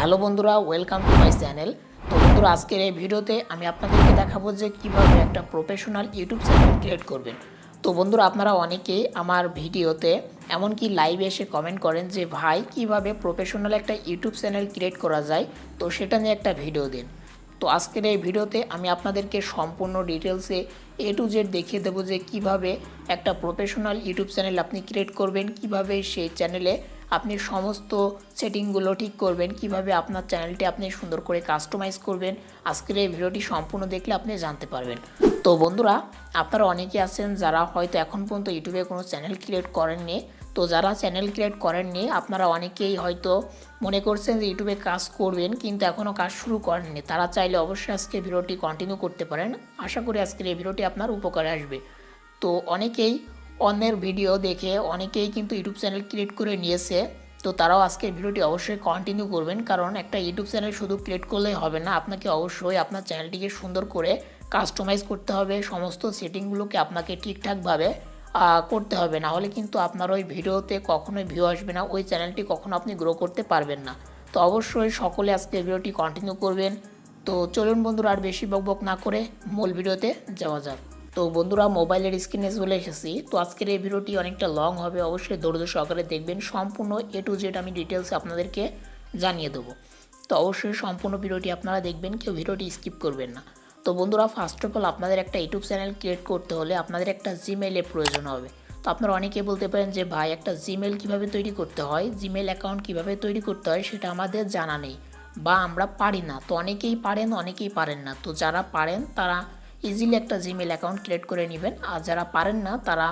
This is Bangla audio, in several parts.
হ্যালো বন্ধুরা ওয়েলকাম টু মাই চ্যানেল তো বন্ধুরা, আজকের এই ভিডিওতে আমি আপনাদেরকে দেখাবো যে কীভাবে একটা প্রফেশনাল ইউটিউব চ্যানেল ক্রিয়েট করবেন। তো বন্ধুরা, আপনারা অনেকেই আমার ভিডিওতে এমনকি লাইভে এসে কমেন্ট করেন যে, ভাই, কীভাবে প্রফেশনাল একটা ইউটিউব চ্যানেল ক্রিয়েট করা যায়? তো সেটা নিয়ে একটা ভিডিও দিন। তো আজকের এই ভিডিওতে আমি আপনাদেরকে সম্পূর্ণ ডিটেলসে এ টু জেড দেখিয়ে দেবো যে কীভাবে একটা প্রফেশনাল ইউটিউব চ্যানেল আপনি ক্রিয়েট করবেন, কীভাবে সেই চ্যানেলে আপনি সমস্ত সেটিংগুলো ঠিক করবেন, কীভাবে আপনার চ্যানেলটি আপনি সুন্দর করে কাস্টমাইজ করবেন, আজকের এই ভিডিওটি সম্পূর্ণ দেখলে আপনি জানতে পারবেন। তো বন্ধুরা, আপনারা অনেকে আছেন যারা হয়তো এখন পর্যন্ত ইউটিউবে কোনো চ্যানেল ক্রিয়েট করেননি। তো যারা চ্যানেল ক্রিয়েট করেননি, আপনারা অনেকেই হয়তো মনে করছেন যে ইউটিউবে কাজ করবেন, কিন্তু এখনও কাজ শুরু করেননি। তারা চাইলে অবশ্যই আজকে ভিডিওটি কন্টিনিউ করতে পারেন। আশা করি আজকের এই ভিডিওটি আপনার উপকারে আসবে। তো অনেকেই অন্যের ভিডিও দেখে অনেকেই কিন্তু ইউটিউব চ্যানেল ক্রিয়েট করে নিয়েছে। তো তারাও আজকের ভিডিওটি অবশ্যই কন্টিনিউ করবেন, কারণ একটা ইউটিউব চ্যানেল শুধু ক্রিয়েট করলেই হবে না, আপনাকে অবশ্যই আপনার চ্যানেলটিকে সুন্দর করে কাস্টমাইজ করতে হবে, সমস্ত সেটিংগুলোকে আপনাকে ঠিকঠাকভাবে করতে হবে। না হলে কিন্তু আপনার ওই ভিডিওতে কখনোই ভিউ আসবে না, ওই চ্যানেলটি কখনো আপনি গ্রো করতে পারবেন না। তো অবশ্যই সকলে আজকে ভিডিওটি কন্টিনিউ করবেন। তো চলুন বন্ধুরা, আর বেশি বকবক না করে মূল ভিডিওতে যাওয়া যাক। তো বন্ধুরা মোবাইলের স্ক্রিনে চলে এসেছি। তো আজকের এই ভিডিওটি অনেকটা লং হবে, অবশ্যই ধৈর্য সহকারে দেখবেন। সম্পূর্ণ এ টু জেড আমি ডিটেলস আপনাদেরকে জানিয়ে দেবো। তো অবশ্যই সম্পূর্ণ ভিডিওটি আপনারা দেখবেন, কেউ ভিডিওটি স্কিপ করবেন না। তো বন্ধুরা ফার্স্ট অফ অল আপনাদের একটা ইউটিউব চ্যানেল ক্রিয়েট করতে হলে আপনাদের একটা জিমেইলের প্রয়োজন হবে। তো আপনারা অনেকে বলতে পারেন যে, ভাই, একটা জিমেল কীভাবে তৈরি করতে হয়? জিমেল অ্যাকাউন্ট কীভাবে তৈরি করতে হয়? সেটা আমাদের জানা নেই বা আমরা পারি না। তো অনেকেই পারেন অনেকেই পারেন না। তো যারা পারেন, তারা ইজিলি একটা জিমেল অ্যাকাউন্ট ক্রিয়েট করে নেবেন। আর যারা পারেন না, তারা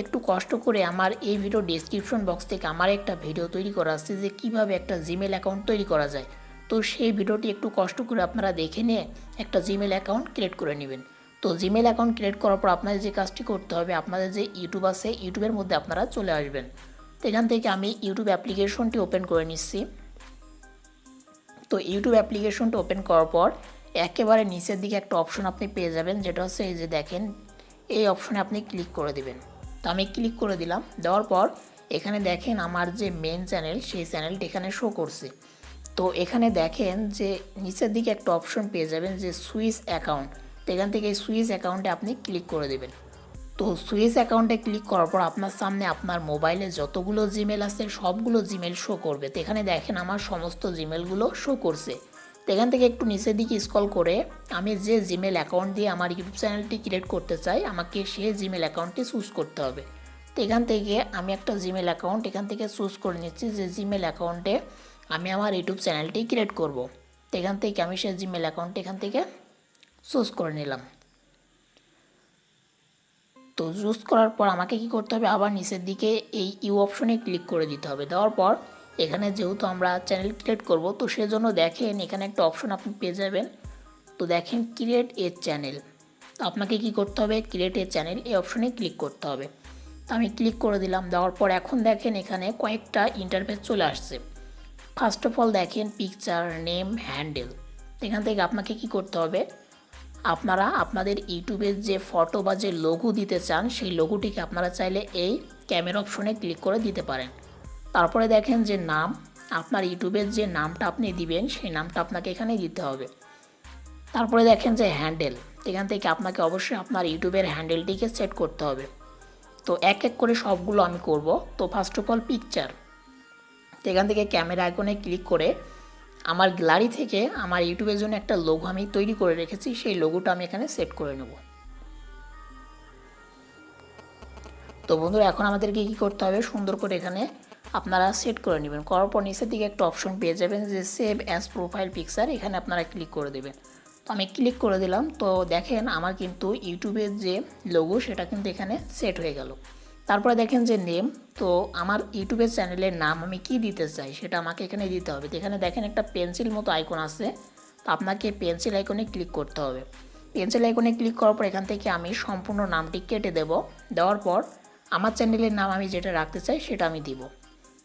একটু কষ্ট করে আমার এই ভিডিও ডিসক্রিপশন বক্স থেকে আমার একটা ভিডিও তৈরি করা আছে যে কীভাবে একটা জিমেল অ্যাকাউন্ট তৈরি করা যায়। তো সেই ভিডিওটি একটু কষ্ট করে আপনারা দেখে নিয়ে একটা জিমেল অ্যাকাউন্ট ক্রিয়েট করে নেবেন। তো জিমেল অ্যাকাউন্ট ক্রিয়েট করার পর আপনাদের যে কাজটি করতে হবে, আপনাদের যে ইউটিউব আছে ইউটিউবের মধ্যে আপনারা চলে আসবেন। তো এখান থেকে আমি ইউটিউব অ্যাপ্লিকেশনটি ওপেন করে নিচ্ছি। তো ইউটিউব অ্যাপ্লিকেশনটা ওপেন করার পর একেবারে নিচের দিকে একটা অপশন আপনি পেয়ে যাবেন, যেটা হচ্ছে এই যে দেখেন, এই অপশনে আপনি ক্লিক করে দিবেন। তো আমি ক্লিক করে দিলাম, দেওয়ার পর এখানে দেখেন আমার যে মেন চ্যানেল সেই চ্যানেলটি এখানে শো করছে। তো এখানে দেখেন যে নিচের দিকে একটা অপশন পেয়ে যাবেন, যে সুইস অ্যাকাউন্ট তো এখান থেকে এই সুইস অ্যাকাউন্টে আপনি ক্লিক করে দেবেন। তো সুইচ অ্যাকাউন্টে ক্লিক করার পর আপনার সামনে আপনার মোবাইলে যতগুলো জিমেল আছে, সবগুলো জিমেল শো করবে। তো এখানে দেখেন আমার সমস্ত জিমেলগুলো শো করছে। এখান থেকে একটু নিচের দিকে স্ক্রল করে আমি যে জিমেল অ্যাকাউন্ট দিয়ে আমার ইউটিউব চ্যানেলটি ক্রিয়েট করতে চাই, আমাকে সেই জিমেল অ্যাকাউন্টটি চুজ করতে হবে। তো এখান থেকে আমি একটা জিমেল অ্যাকাউন্ট এখান থেকে চুজ করে নিচ্ছি, যে জিমেল অ্যাকাউন্টে আমি আমার ইউটিউব চ্যানেলটি ক্রিয়েট করব। তো এখান থেকে আমি সেই জিমেল অ্যাকাউন্ট এখান থেকে চুজ করে নিলাম। তো চুজ করার পর আমাকে কি করতে হবে? আবার নিচের দিকে এই ইউ অপশনে ক্লিক করে দিতে হবে। দেওয়ার পর এখানে যেহেতু আমরা চ্যানেল ক্রিয়েট করব, তো সেজন্য দেখেন এখানে একটা অপশন আপনি পেয়ে যাবেন। তো দেখেন ক্রিয়েট এ চ্যানেল তো আপনাকে কি করতে হবে? ক্রিয়েট এ চ্যানেল এই অপশনে ক্লিক করতে হবে। তো আমি ক্লিক করে দিলাম, দেওয়ার পর এখন দেখেন এখানে কয়েকটা ইন্টারফেস চলে আসছে। ফার্স্ট অফ অল দেখেন পিকচার নেম হ্যান্ডেল এখান থেকে আপনাকে কি করতে হবে? আপনারা আপনাদের ইউটিউবের যে ফটো বা যে লোগো দিতে চান, সেই লোগোটিকে আপনারা চাইলে এই ক্যামেরা অপশনে ক্লিক করে দিতে পারেন। তারপরে দেখেন যে নাম, আপনার ইউটিউবের যে নামটা আপনি দিবেন, সেই নামটা আপনাকে এখানে দিতে হবে। তারপরে দেখেন যে হ্যান্ডেল, এখান থেকে আপনাকে অবশ্যই আপনার ইউটিউবের হ্যান্ডেলটিকে সেট করতে হবে। তো এক এক করে সবগুলো আমি করব। তো ফার্স্ট অফ অল পিকচার এখান থেকে ক্যামেরা আইকনে ক্লিক করে আমার গ্যালারি থেকে আমার ইউটিউবের জন্য একটা লোগো আমি তৈরি করে রেখেছি, সেই লোগোটা আমি এখানে সেট করে নেব। তো বন্ধুরা, এখন আমাদেরকে কী করতে হবে? সুন্দর করে এখানে আপনারা সেট করে নেবেন। করার পর নিচের দিকে একটা অপশন পেয়ে যাবেন যে সেভ অ্যাজ প্রোফাইল পিকচার এখানে আপনারা ক্লিক করে দেবেন। তো আমি ক্লিক করে দিলাম। তো দেখেন আমার কিন্তু ইউটিউবের যে লোগো সেটা কিন্তু এখানে সেট হয়ে গেল। তারপরে দেখেন যে নেম তো আমার ইউটিউবের চ্যানেলের নাম আমি কি দিতে চাই, সেটা আমাকে এখানে দিতে হবে। তো এখানে দেখেন একটা পেন্সিল মতো আইকন আছে। তো আপনাকে পেন্সিল আইকনে ক্লিক করতে হবে। পেন্সিল আইকনে ক্লিক করার পর এখান থেকে আমি সম্পূর্ণ নামটি কেটে দেব। দেওয়ার পর আমার চ্যানেলের নাম আমি যেটা রাখতে চাই, সেটা আমি দিব।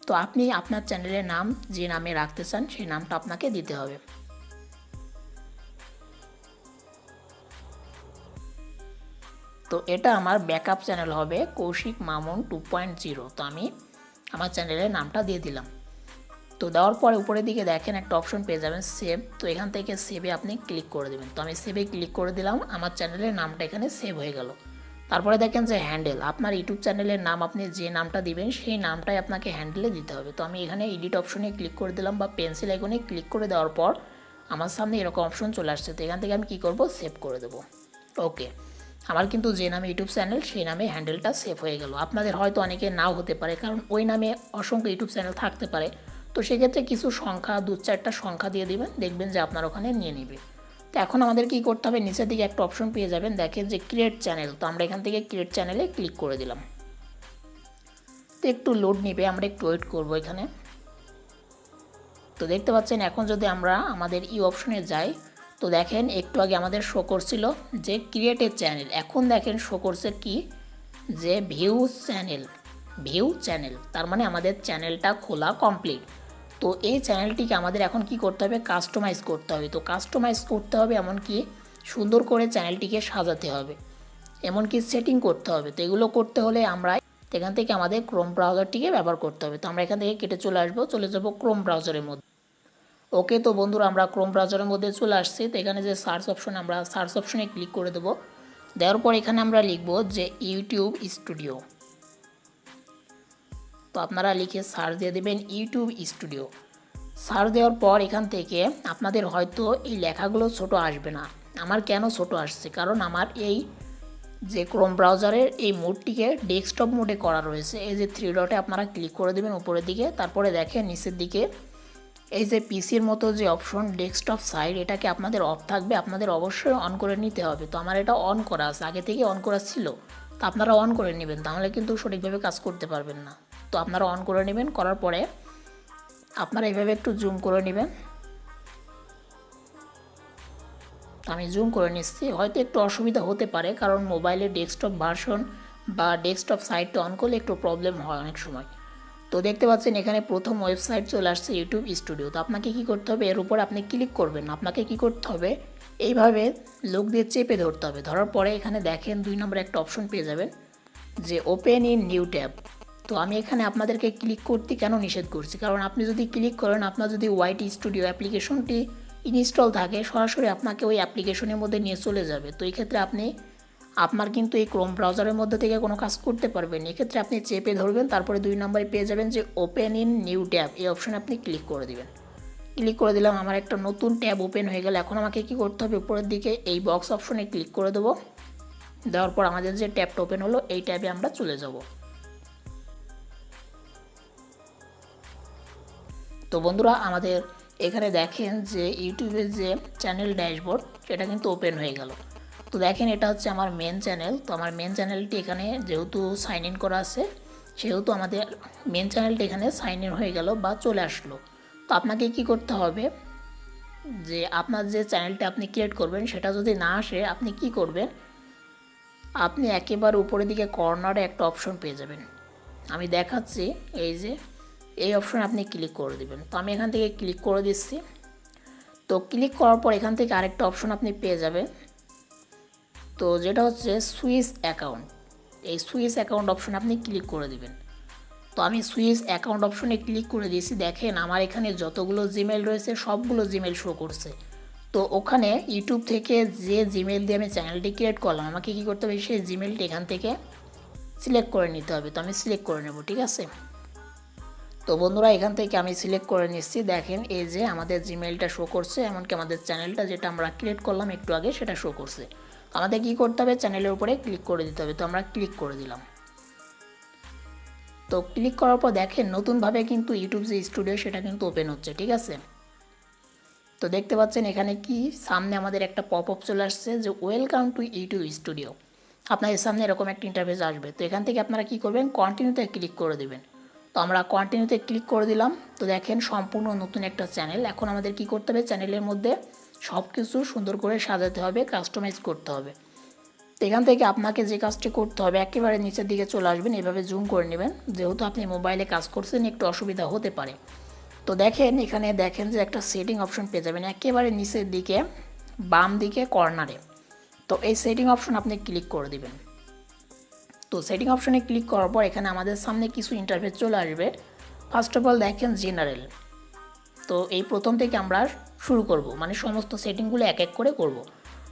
তো আপনি আপনার চ্যানেলের নাম, যে নামে রাখতে চান, সেই নামটা আপনাকে দিতে হবে। তো এটা আমার ব্যাকআপ চ্যানেল হবে Kaushik Mamun two point zero. তো আমি আমার চ্যানেলের নামটা দিয়ে দিলাম। তো দেওয়ার পরে উপরের দিকে দেখেন একটা অপশন পেয়ে যাবেন সেভ। তো এখান থেকে সেভে আপনি ক্লিক করে দেবেন। তো আমি সেভে ক্লিক করে দিলাম, আমার চ্যানেলের নামটা এখানে সেভ হয়ে গেল। তারপরে দেখেন যে হ্যান্ডেল আপনার ইউটিউব চ্যানেলের নাম আপনি যে নামটা দিবেন, সেই নামটাই আপনাকে হ্যান্ডেলে দিতে হবে। তো আমি এখানে এডিট অপশনে ক্লিক করে দিলাম বা পেন্সিল আইকনে ক্লিক করে দেওয়ার পর আমার সামনে এরকম অপশন চলে আসছে। তো এখান থেকে আমি কী করব? সেভ করে দেবো। ওকে আমার কিন্তু যে নামে ইউটিউব চ্যানেল সেই নামে হ্যান্ডেলটা সেভ হয়ে গেল। আপনাদের হয়তো অনেকে নাও হতে পারে, কারণ ওই নামে অসংখ্য ইউটিউব চ্যানেল থাকতে পারে। তো সেক্ষেত্রে কিছু সংখ্যা দু চারটা সংখ্যা দিয়ে দিবেন, দেখবেন যে আপনার ওখানে নিয়ে নেবে। তো এখন আমাদের কি করতে হবে? নিচের দিকে একটা অপশন পেয়ে যাবেন। দেখেন যে ক্রিয়েট চ্যানেল তো আমরা এখান থেকে ক্রিয়েট চ্যানেলে ক্লিক করে দিলাম। তো একটু লোড নেবে, আমরা একটু ওয়েট করব এখানে। তো দেখতে পাচ্ছেন, এখন যদি আমরা আমাদের ই অপশনে যাই, তো দেখেন একটু আগে আমাদের শো করছিল যে ক্রিয়েটেড চ্যানেল এখন দেখেন শো করছে কি? যে ভিউ চ্যানেল ভিউ চ্যানেল তার মানে আমাদের চ্যানেলটা খোলা কমপ্লিট তো এই চ্যানেলটিকে আমাদের এখন কি করতে হবে? কাস্টমাইজ করতে হবে। তো কাস্টমাইজ করতে হবে এমনকি সুন্দর করে চ্যানেলটিকে সাজাতে হবে। এমনকি সেটিং করতে হবে। তো এগুলো করতে হলে আমরা এখান থেকে আমাদের ক্রোম ব্রাউজারটিকে ব্যবহার করতে হবে। তো আমরা এখান থেকে কেটে চলে আসব। চলে যাব ক্রোম ব্রাউজারের মধ্যে। ওকে, তো বন্ধুরা আমরা ক্রোম ব্রাউজারের মধ্যে চলে আসছি। তো এখানে যে সার্চ অপশন আমরা সার্চ অপশনে ক্লিক করে দেবো। দেওয়ার পর এখানে আমরা লিখব যে ইউটিউব স্টুডিও তো আপনারা লিখে সার্চ দিয়ে দেবেন ইউটিউব স্টুডিও। সার্চ দেওয়ার পর এখান থেকে আপনাদের হয়তো এই লেখাগুলো ছোট আসবে না। আমার কেন ছোট আসছে? কারণ আমার এই যে ক্রোম ব্রাউজারের এই মোডটিকে ডেস্কটপ মোডে করা রয়েছে। এই যে থ্রি ডটে আপনারা ক্লিক করে দেবেন উপরের দিকে। তারপরে দেখেন নিচের দিকে এই যে পিসির মতো যে অপশন ডেস্কটপ সাইড এটাকে আপনাদের অফ থাকবে। আপনাদের অবশ্যই অন করে নিতে হবে। তো আমার এটা অন করা আছে। আগে থেকে অন করা ছিল। তো আপনারা অন করে নেবেন। তাহলে কিন্তু সঠিকভাবে কাজ করতে পারবেন না। তো আপনারা অন করে নেবেন, করার পরে আপনারা এইভাবে একটু জুম করে নেবেন। আমি জুম করে নিচ্ছি, হয়তো একটু অসুবিধা হতে পারে, কারণ মোবাইলের ডেস্কটপ ভার্সন বা ডেস্কটপ সাইটটা অন করলে একটু প্রবলেম হয় অনেক সময়। তো দেখতে পাচ্ছেন এখানে প্রথম ওয়েবসাইট চলে আসছে ইউটিউব স্টুডিও তো আপনাকে কি করতে হবে? এর উপর আপনি ক্লিক করবেন। আপনাকে কি করতে হবে? এইভাবে লোক দিয়ে চেপে ধরতে হবে। ধরার পরে এখানে দেখেন দুই নম্বর একটা অপশন পেয়ে যাবেন, যে ওপেন ইন নিউ ট্যাব তো আমি এখানে আপনাদেরকে ক্লিক করতে কেন নিষেধ করছি? কারণ আপনি যদি ক্লিক করেন, আপনার যদি ওয়াইটি স্টুডিও অ্যাপ্লিকেশনটি ইনস্টল থাকে, সরাসরি আপনাকে ওই অ্যাপ্লিকেশনের মধ্যে নিয়ে চলে যাবে। তো এই ক্ষেত্রে আপনি, আপনার কিন্তু এই ক্রোম ব্রাউজারের মধ্যে থেকে কোনো কাজ করতে পারবেন এক্ষেত্রে আপনি চেপে ধরবেন, তারপরে দুই নম্বরে পেয়ে যাবেন যে ওপেন ইন নিউ ট্যাব এই অপশানে আপনি ক্লিক করে দেবেন। ক্লিক করে দিলাম, আমার একটা নতুন ট্যাব ওপেন হয়ে গেল। এখন আমাকে কি করতে হবে? উপরের দিকে এই বক্স অপশনে ক্লিক করে দেবো। দেওয়ার পর আমাদের যে ট্যাবটা ওপেন হলো, এই ট্যাবে আমরা চলে যাব। তো বন্ধুরা আমাদের এখানে দেখেন যে ইউটিউবের যে চ্যানেল ড্যাশবোর্ড সেটা কিন্তু ওপেন হয়ে গেল। তো দেখেন এটা হচ্ছে আমার মেন চ্যানেল তো আমার মেন চ্যানেলটি এখানে যেহেতু সাইন ইন করা আছে, সেহেতু আমাদের মেন চ্যানেলটি এখানে সাইন ইন হয়ে গেল বা চলে আসলো। তো আপনাকে কি করতে হবে? যে আপনার যে চ্যানেলটা আপনি ক্রিয়েট করবেন, সেটা যদি না আসে, আপনি কি করবেন? আপনি একেবারে উপরের দিকে কর্নারে একটা অপশন পেয়ে যাবেন। আমি দেখাচ্ছি, এই যে এই অপশন আপনি ক্লিক করে দেবেন। তো আমি এখান থেকে ক্লিক করে দিচ্ছি। তো ক্লিক করার পর এখান থেকে আরেকটা অপশন আপনি পেয়ে যাবেন। তো যেটা হচ্ছে সুইস অ্যাকাউন্ট। এই সুইস অ্যাকাউন্ট অপশন আপনি ক্লিক করে দেবেন। তো আমি সুইস অ্যাকাউন্ট অপশনে ক্লিক করে দিয়েছি। দেখেন আমার এখানে যতগুলো জিমেল রয়েছে, সবগুলো জিমেল শো করছে। তো ওখানে ইউটিউব থেকে যে জিমেল দিয়ে আমি চ্যানেলটি ক্রিয়েট করলাম, আমাকে কী করতে হবে? সেই জিমেলটি এখান থেকে সিলেক্ট করে নিতে হবে। তো আমি সিলেক্ট করে নেব, ঠিক আছে? তো বন্ধুরা, এখান থেকে আমি সিলেক্ট করে নিচ্ছি। দেখেন, এই যে আমাদের জিমেলটা শো করছে, এমনকি আমাদের চ্যানেলটা যেটা আমরা ক্রিয়েট করলাম একটু আগে, সেটা শো করছে। আমাদের কি করতে হবে? চ্যানেলের উপরে ক্লিক করে দিতে হবে। তো আমরা ক্লিক করে দিলাম। তো ক্লিক করার পর দেখেন, নতুনভাবে কিন্তু ইউটিউব যে স্টুডিও সেটা কিন্তু ওপেন হচ্ছে, ঠিক আছে? তো দেখতে পাচ্ছেন, এখানে কি? সামনে আমাদের একটা পপ আপ চলে আসছে যে ওয়েলকাম টু ইউটিউব স্টুডিও আপনাদের সামনে এরকম একটা ইন্টারফেস আসবে। তো এখান থেকে আপনারা কি করবেন? কন্টিনিউতে ক্লিক করে দেবেন। তো আমরা কন্টিনিউতে ক্লিক করে দিলাম। তো দেখেন সম্পূর্ণ নতুন একটা চ্যানেল এখন আমাদের কি করতে হবে? চ্যানেলের মধ্যে সব কিছু সুন্দর করে সাজাতে হবে কাস্টমাইজ করতে হবে। তো এখান থেকে আপনাকে যে কাজটি করতে হবে, একেবারে নিচের দিকে চলে আসবেন, এভাবে জুম করে নেবেন। যেহেতু আপনি মোবাইলে কাজ করছেন, একটু অসুবিধা হতে পারে। তো দেখেন, এখানে দেখেন যে একটা সেটিং অপশন পেয়ে যাবেন, একেবারে নিচের দিকে বাম দিকে কর্নারে তো এই সেটিং অপশন আপনি ক্লিক করে দিবেন। তো সেটিং অপশনে ক্লিক করার পর এখানে আমাদের সামনে কিছু ইন্টারফেস চলে আসবে। ফার্স্ট অফ অল দেখেন জেনারেল তো এই প্রথম থেকে আমরা শুরু করব মানে সমস্ত সেটিংগুলো এক এক করে করব।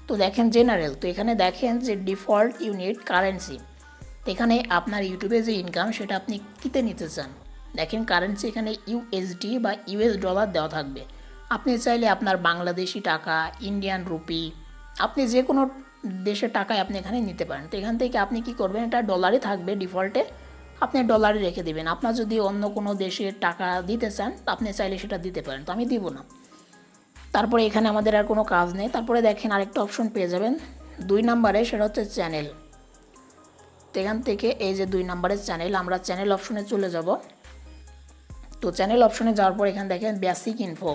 তো দেখেন জেনারেল তো এখানে দেখেন যে ডিফল্ট ইউনিট কারেন্সি তো এখানে আপনার ইউটিউবে যে ইনকাম সেটা আপনি কিতে নিতে চান? দেখেন কারেন্সি এখানে ইউএসডি বা ইউএস ডলার দেওয়া থাকবে। আপনি চাইলে আপনার বাংলাদেশি টাকা ইন্ডিয়ান রুপি আপনি যে কোনো দেশের টাকায় আপনি এখানে নিতে পারেন। তো এখান থেকে আপনি কি করবেন? এটা ডলারই থাকবে ডিফল্টে। আপনি ডলারে রেখে দেবেন। আপনার যদি অন্য কোনো দেশের টাকা দিতে চান আপনি চাইলে সেটা দিতে পারেন। তো আমি দিব না। তারপরে এখানে আমাদের আর কোনো কাজ নেই। তারপরে দেখেন আরেকটা অপশন পেয়ে যাবেন। দুই নাম্বারে সেটা হচ্ছে চ্যানেল তো এখান থেকে এই যে দুই নাম্বারের চ্যানেল আমরা চ্যানেল অপশনে চলে যাব। তো চ্যানেল অপশনে যাওয়ার পর এখানে দেখেন বেসিক ইনফো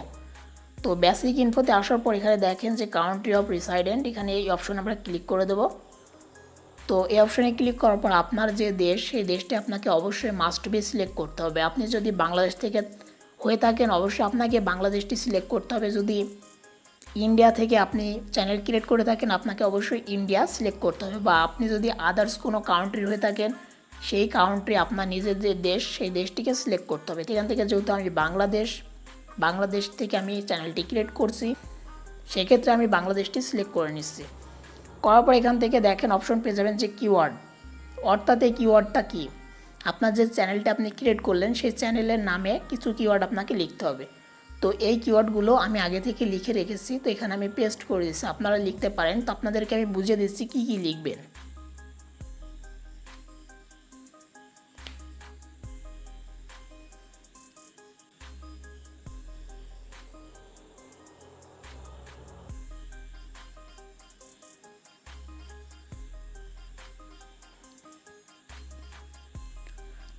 তো বেসিক ইনফোতে আসার পর এখানে দেখেন যে কাউন্ট্রি অফ রিসাইডেন্ট এখানে এই অপশনে আমরা ক্লিক করে দেবো। তো এই অপশনে ক্লিক করার পর আপনার যে দেশ, সেই দেশটি আপনাকে অবশ্যই মাস্ট বি সিলেক্ট করতে হবে। আপনি যদি বাংলাদেশ থেকে হয়ে থাকেন, অবশ্যই আপনাকে বাংলাদেশটি সিলেক্ট করতে হবে। যদি ইন্ডিয়া থেকে আপনি চ্যানেল ক্রিয়েট করে থাকেন, আপনাকে অবশ্যই ইন্ডিয়া সিলেক্ট করতে হবে। বা আপনি যদি আদার্স কোনো কান্ট্রি হয়ে থাকেন, সেই কাউন্ট্রি আপনার নিজের যে দেশ, সেই দেশটিকে সিলেক্ট করতে হবে। সেখান থেকে যেহেতু আমি বাংলাদেশ বাংলাদেশ থেকে আমি চ্যানেলটি ক্রিয়েট করছি, সেক্ষেত্রে আমি বাংলাদেশটি সিলেক্ট করে নিচ্ছি। করার পর এখান থেকে দেখেন অপশন পেয়ে যাবেন যে কিওয়ার্ড অর্থাৎ এই কিওয়ার্ডটা কী? আপনার যে চ্যানেলটা আপনি ক্রিয়েট করলেন, সেই চ্যানেলের নামে কিছু কিওয়ার্ড আপনাকে লিখতে হবে। তো এই কিওয়ার্ডগুলো আমি আগে থেকে লিখে রেখেছি, তো এখানে আমি পেস্ট করে দিচ্ছি আপনারা লিখতে পারেন, তো আপনাদেরকে আমি বুঝিয়ে দিচ্ছি কী কী লিখবেন।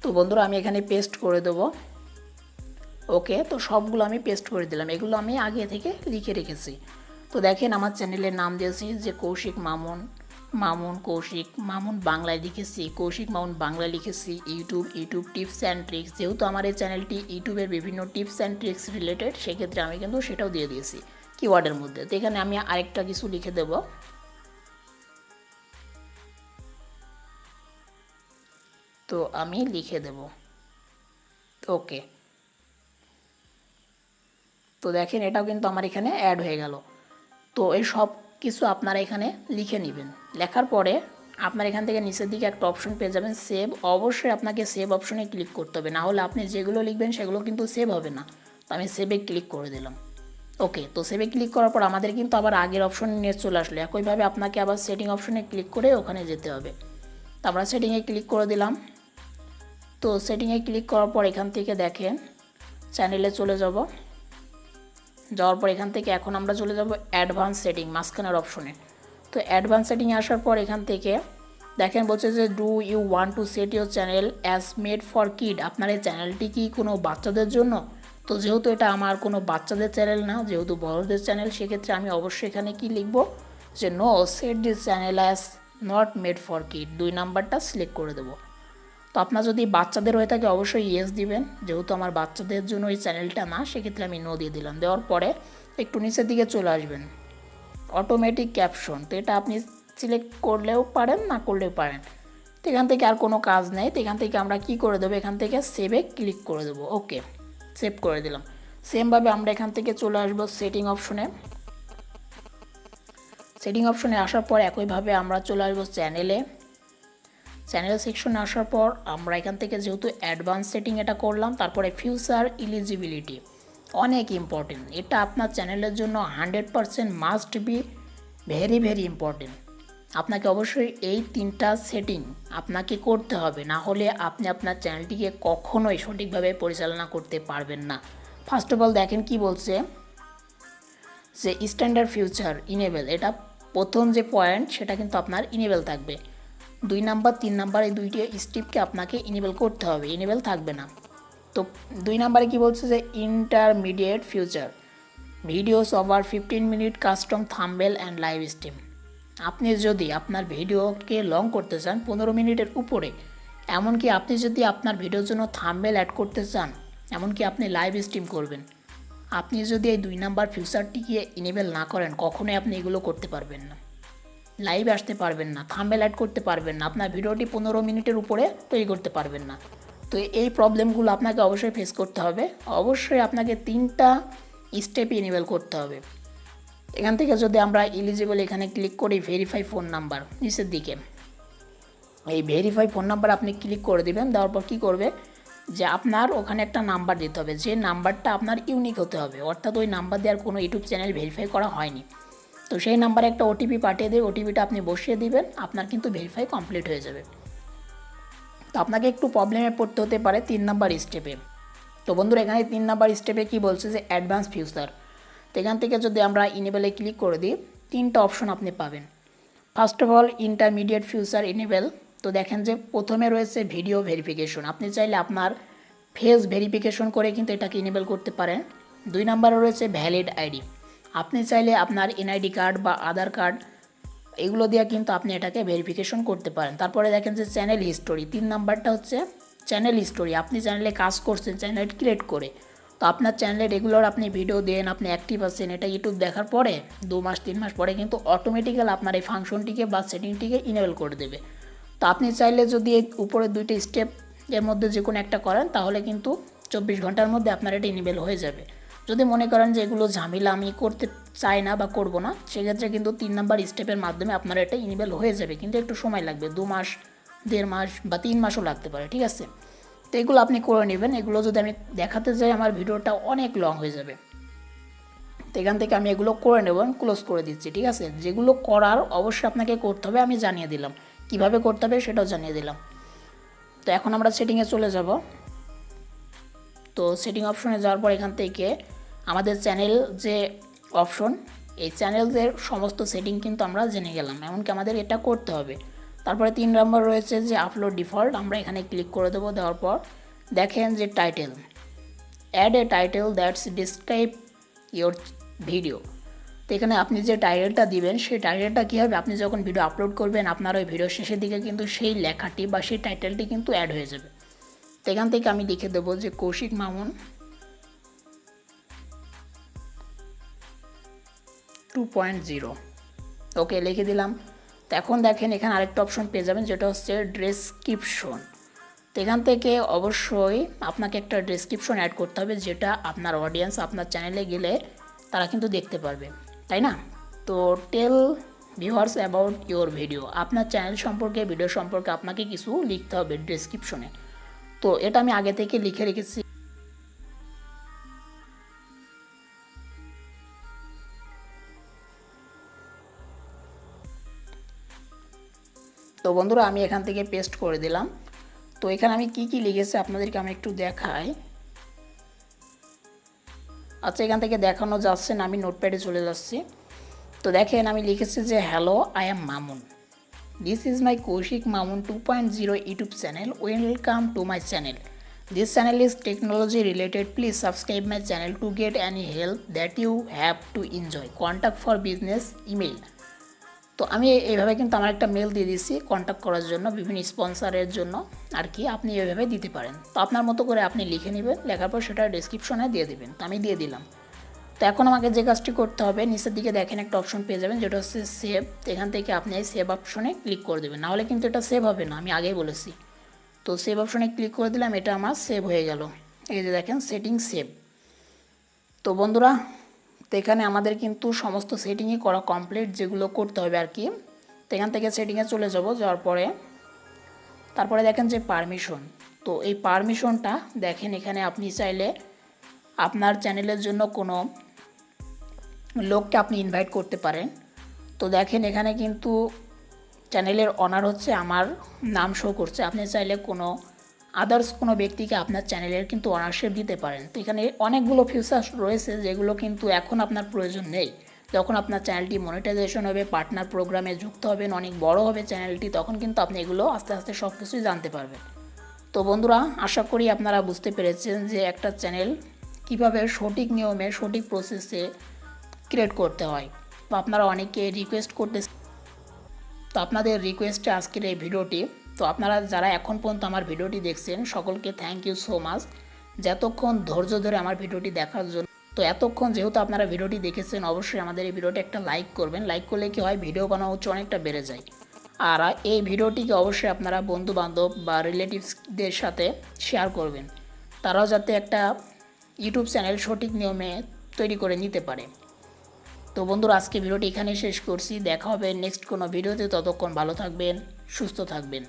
তো বন্ধুরা, আমি এখানে পেস্ট করে দেবো। ওকে তো সবগুলো আমি পেস্ট করে দিলাম। এগুলো আমি আগে থেকে লিখে রেখেছি। তো দেখেন আমার চ্যানেলের নাম দিয়েছি যে কৌশিক মামুন মামুন কৌশিক, মামুন বাংলায় লিখেছি, কৌশিক মামুন বাংলায় লিখেছি YouTube YouTube tips and tricks যেহেতু আমার এই চ্যানেলটি ইউটিউবের বিভিন্ন টিপস অ্যান্ড ট্রিক্স রিলেটেড সেক্ষেত্রে আমি কিন্তু সেটাও দিয়ে দিয়েছি। কিওয়ার্ডের মধ্যে। তো এখানে আমি আরেকটা কিছু লিখে দেবো। তো আমি লিখে দেব। ওকে। তো দেখেন এটাও কিন্তু আমার এখানে অ্যাড হয়ে গেল। তো এই সব কিছু আপনারা এখানে লিখে নেবেন। লেখার পরে আপনার এখান থেকে নিচের দিকে একটা অপশন পেয়ে যাবেন সেভ অবশ্যই আপনাকে সেভ অপশনে ক্লিক করতে হবে। না হলে আপনি যেগুলো লিখবেন সেগুলো কিন্তু সেভ হবে না। তো আমি সেভে ক্লিক করে দিলাম। ওকে, তো সেভে ক্লিক করার পর আমাদের কিন্তু আবার আগের অপশন নিয়ে চলে আসলো। একইভাবে আপনাকে আবার সেটিং অপশনে ক্লিক করে ওখানে যেতে হবে। তো আমরা সেটিংয়ে ক্লিক করে দিলাম। তো সেটিংয়ে ক্লিক করার পর এখান থেকে দেখেন চ্যানেলে চলে যাব। যাওয়ার পর এখান থেকে এখন আমরা চলে যাব অ্যাডভান্স সেটিং মাঝখানের অপশনে তো অ্যাডভান্স সেটিংয়ে আসার পর এখান থেকে দেখেন বলছে যে do you want to set your channel as made for kid আপনার এই চ্যানেলটি কি কোনো বাচ্চাদের জন্য? তো যেহেতু এটা আমার কোনো বাচ্চাদের চ্যানেল না, যেহেতু বড়দের চ্যানেল সেক্ষেত্রে আমি অবশ্যই এখানে কি লিখব? যে no set this channel as not made for kid দুই নাম্বারটা সিলেক্ট করে দেবো। তো আপনার যদি বাচ্চাদের হয়ে থাকে অবশ্যই ইয়েস দিবেন। যেহেতু আমার বাচ্চাদের জন্য এই চ্যানেলটা না, সেক্ষেত্রে আমি নো দিয়ে দিলাম। দেওয়ার পরে একটু নিচের দিকে চলে আসবেন। অটোমেটিক ক্যাপশন তো এটা আপনি সিলেক্ট করলেও পারেন, না করলেও পারেন। তো এখান থেকে আর কোনো কাজ নেই। তো এখান থেকে আমরা কি করে দেবো? এখান থেকে সেভে ক্লিক করে দেবো। ওকে সেভ করে দিলাম। সেমভাবে আমরা এখান থেকে চলে আসব সেটিং অপশনে সেটিং অপশনে আসার পর একইভাবে আমরা চলে আসব চ্যানেলে চ্যানেল সেকশনে আসার পর আমরা এখান থেকে যেহেতু অ্যাডভান্স সেটিং এটা করলাম, তারপরে ফিউচার ইলিজিবিলিটি অনেক ইম্পর্টেন্ট এটা আপনার চ্যানেলের জন্য hundred percent must be very very important আপনাকে অবশ্যই এই তিনটা সেটিং আপনাকে করতে হবে, না হলে আপনি আপনার চ্যানেলটিকে কখনোই সঠিকভাবে পরিচালনা করতে পারবেন না। ফার্স্ট অফ অল দেখেন কি বলছে, যে স্ট্যান্ডার্ড ফিউচার ইনেবেল এটা প্রথম যে পয়েন্ট সেটা কিন্তু আপনার ইনেবেল থাকবে। দুই নাম্বার, তিন নাম্বার এই দুইটি স্টেপকে আপনাকে ইনেবল করতে হবে। ইনেবল থাকবে না। তো দুই নাম্বারে কি বলছে যে intermediate future videos over fifteen minute custom thumbnail and live stream আপনি যদি আপনার ভিডিওকে লং করতে চান, পনেরো মিনিটের উপরে, এমনকি আপনি যদি আপনার ভিডিওর জন্য থাম্বেল অ্যাড করতে চান, এমনকি আপনি লাইভ স্ট্রিম করবেন, আপনি যদি এই দুই নাম্বার ফিউচারটিকে ইনেবল না করেন, কখনোই আপনি এগুলো করতে পারবেন না। লাইভ আসতে পারবেন না থাম্বেল অ্যাড করতে পারবেন না, আপনার ভিডিওটি পনেরো মিনিটের উপরে তৈরি করতে পারবেন না। তো এই প্রবলেমগুলো আপনাকে অবশ্যই ফেস করতে হবে। অবশ্যই আপনাকে তিনটা স্টেপ ইনেবল করতে হবে। এখান থেকে যদি আমরা এলিজিবল এখানে ক্লিক করি ভেরিফাই ফোন নাম্বার নিচের দিকে। এই ভেরিফাই ফোন নাম্বার আপনি ক্লিক করে দিবেন, দেওয়ার পর কী করবে? যে আপনার ওখানে একটা নাম্বার দিতে হবে, যে নাম্বারটা আপনার ইউনিক হতে হবে। অর্থাৎ ওই নাম্বার দেওয়ার কোনো ইউটিউব চ্যানেল ভেরিফাই করা হয়নি। তো সেই নাম্বারে একটা ওটিপি পাঠিয়ে দিয়ে ওটিপিটা আপনি বসিয়ে দিবেন, আপনার কিন্তু ভেরিফাই কমপ্লিট হয়ে যাবে। তো আপনাকে একটু প্রবলেমে পড়তে হতে পারে তিন নাম্বার স্টেপে তো বন্ধুরা, এখানে তিন নাম্বার স্টেপে কি বলছে যে অ্যাডভান্স ফিউচার তো এখান থেকে যদি আমরা ইনেবেলে ক্লিক করে দিই, তিনটা অপশন আপনি পাবেন। First of all intermediate future enable তো দেখেন যে প্রথমে রয়েছে ভিডিও ভেরিফিকেশন আপনি চাইলে আপনার ফেস ভেরিফিকেশন করে কিন্তু এটাকে ইনেবেল করতে পারেন। দুই নাম্বারে রয়েছে ভ্যালিড আইডি আপনি চাইলে আপনার এনআইডি কার্ড বা আধার কার্ড এগুলো দিয়ে কিন্তু আপনি এটাকে ভেরিফিকেশন করতে পারেন। তারপরে দেখেন যে চ্যানেল হিস্টোরি তিন নাম্বারটা হচ্ছে চ্যানেল হিস্টোরি আপনি চ্যানেলে কাজ করছেন চ্যানেল ক্রিয়েট করে। তো আপনার চ্যানেলে রেগুলার আপনি ভিডিও দেন, আপনি অ্যাক্টিভ আছেন, এটা ইউটিউব দেখার পরে দু মাস, তিন মাস পরে কিন্তু অটোমেটিক্যাল আপনার এই ফাংশনটিকে বা সেটিংটিকে ইনেবল করে দেবে। তো আপনি চাইলে যদি এই উপরে দুইটা স্টেপ এর মধ্যে যে কোনো একটা করেন, তাহলে কিন্তু চব্বিশ ঘণ্টার মধ্যে আপনার এটা ইনেবল হয়ে যাবে। যদি মনে করেন যে এগুলো ঝামেলা, আমি করতে চাই না বা করব না, সেক্ষেত্রে কিন্তু তিন নাম্বার স্টেপের মাধ্যমে আপনার এটা ইনেবল হয়ে যাবে। কিন্তু একটু সময় লাগবে, দু মাস, দেড় মাস বা তিন মাসও লাগতে পারে, ঠিক আছে? তো এগুলো আপনি করে নেবেন। এগুলো যদি আমি দেখাতে যাই, আমার ভিডিওটা অনেক লং হয়ে যাবে। তো এখান থেকে আমি এগুলো করে নেব, আমি ক্লোজ করে দিচ্ছি, ঠিক আছে? যেগুলো করার অবশ্যই আপনাকে করতে হবে, আমি জানিয়ে দিলাম। কীভাবে করতে হবে সেটাও জানিয়ে দিলাম। তো এখন আমরা সেটিংয়ে চলে যাব। তো সেটিং অপশনে যাওয়ার পর এখান থেকে আমাদের চ্যানেল যে অপশন, এই চ্যানেলদের সমস্ত সেটিং কিন্তু আমরা জেনে গেলাম, এমনকি আমাদের এটা করতে হবে। তারপরে তিন নম্বর রয়েছে যে আপলোড ডিফল্ট আমরা এখানে ক্লিক করে দেবো, দেওয়ার পর দেখেন যে title add a title that's describe your video তো এখানে আপনি যে টাইটেলটা দিবেন, সেই টাইটেলটা কী হবে? আপনি যখন ভিডিও আপলোড করবেন, আপনার ওই ভিডিও শেষের দিকে কিন্তু সেই লেখাটি বা সেই টাইটেলটি কিন্তু অ্যাড হয়ে যাবে। তো এখান থেকে আমি লিখে দেবো যে Kaushik Mamun two point zero okay লিখে দিলাম। তো এখন দেখেন এখানে আরেকটা অপশন পেয়ে যাবেন, যেটা হচ্ছে ডেসক্রিপশন তো এখান থেকে অবশ্যই আপনাকে একটা ডেসক্রিপশন অ্যাড করতে হবে, যেটা আপনার অডিয়েন্স আপনার চ্যানেলে গেলে তারা কিন্তু দেখতে পারবে। তাই না? তো tell viewers about your video আপনার চ্যানেল সম্পর্কে ভিডিও সম্পর্কে আপনাকে কিছু লিখতে হবে ডেসক্রিপশনে তো এটা আমি আগে থেকে লিখে রেখেছি তো বন্ধুরা, আমি এখান থেকে পেস্ট করে দিলাম। তো এখানে আমি কি কি লিখেছি আপনাদেরকে আমি একটু দেখাই। আচ্ছা এখান থেকে দেখানো যাচ্ছে না, আমি নোটপ্যাডে চলে যাচ্ছি। তো দেখেন, আমি লিখেছি যে hello I am Mamun this is my Kaushik Mamun two point zero YouTube channel welcome to my channel this channel is technology related please subscribe my channel to get any help that you have to enjoy contact for business email তো আমি এইভাবে কিন্তু আমার একটা মেল দিয়ে দিচ্ছি কন্ট্যাক্ট করার জন্য, বিভিন্ন স্পন্সারের জন্য আর কি আপনি এইভাবে দিতে পারেন। তো আপনার মতো করে আপনি লিখে নেবেন, লেখার পর সেটা ডিসক্রিপশনে দিয়ে দেবেন। তো আমি দিয়ে দিলাম। তো এখন আমাকে যে কাজটি করতে হবে, নিচের দিকে দেখেন একটা অপশন পেয়ে যাবেন, যেটা হচ্ছে সেভ এখান থেকে আপনি এই সেভ অপশনে ক্লিক করে দেবেন। নাহলে কিন্তু এটা সেভ হবে না, আমি আগেই বলেছি। তো সেভ অপশনে ক্লিক করে দিলাম, এটা আমার সেভ হয়ে গেল। এই যে দেখেন সেটিং সেভ তো বন্ধুরা তো এখানে আমাদের কিন্তু সমস্ত সেটিংই করা কমপ্লিট যেগুলো করতে হবে আর কি। তো এখান থেকে সেটিংয়ে চলে যাব, যাওয়ার পরে তারপরে দেখেন যে পারমিশন তো এই পারমিশনটা দেখেন এখানে আপনি চাইলে আপনার চ্যানেলের জন্য কোনো লোককে আপনি ইনভাইট করতে পারেন। তো দেখেন এখানে কিন্তু চ্যানেলের অনার হচ্ছে আমার নাম শো করছে। আপনি চাইলে কোনো আদার্স কোনো ব্যক্তিকে আপনার চ্যানেলের কিন্তু অনারশিপ দিতে পারেন। তো এখানে অনেকগুলো ফিউচার রয়েছে যেগুলো কিন্তু এখন আপনার প্রয়োজন নেই। যখন আপনার চ্যানেলটি মনিটাইজেশন হবে পার্টনার প্রোগ্রামে যুক্ত হবেন, অনেক বড় হবে চ্যানেলটি তখন কিন্তু আপনি এগুলো আস্তে আস্তে সব কিছুই জানতে পারবেন। তো বন্ধুরা, আশা করি আপনারা বুঝতে পেরেছেন যে একটা চ্যানেল কীভাবে সঠিক নিয়মে, সঠিক প্রসেসে ক্রিয়েট করতে হয়। তো আপনারা অনেকে রিকোয়েস্ট করতে তো আপনাদের রিকোয়েস্টে আজকের এই ভিডিওটি তো আপনারা যারা এখন পর্যন্ত আমার ভিডিওটি দেখছেন, সকলকে থ্যাংক ইউ সো মাচ যতক্ষণ ধৈর্য ধরে আমার ভিডিওটি দেখার জন্য তো এতক্ষণ যেহেতু আপনারা ভিডিওটি দেখেছেন, অবশ্যই আমাদের এই ভিডিওটি একটা লাইক করবেন। লাইক করলে কি হয়? ভিডিও বানানো হচ্ছে অনেকটা বেড়ে যায়। আর এই ভিডিওটিকে অবশ্যই আপনারা বন্ধু বান্ধব বা রিলেটিভসদের সাথে শেয়ার করবেন। তারাও যাতে একটা ইউটিউব চ্যানেল সঠিক নিয়মে তৈরি করে নিতে পারে। তো বন্ধুরা, আজকে ভিডিওটি এখানে শেষ করছি। দেখা হবে নেক্সট কোনো ভিডিওতে। ততক্ষণ ভালো থাকবেন, সুস্থ থাকবেন।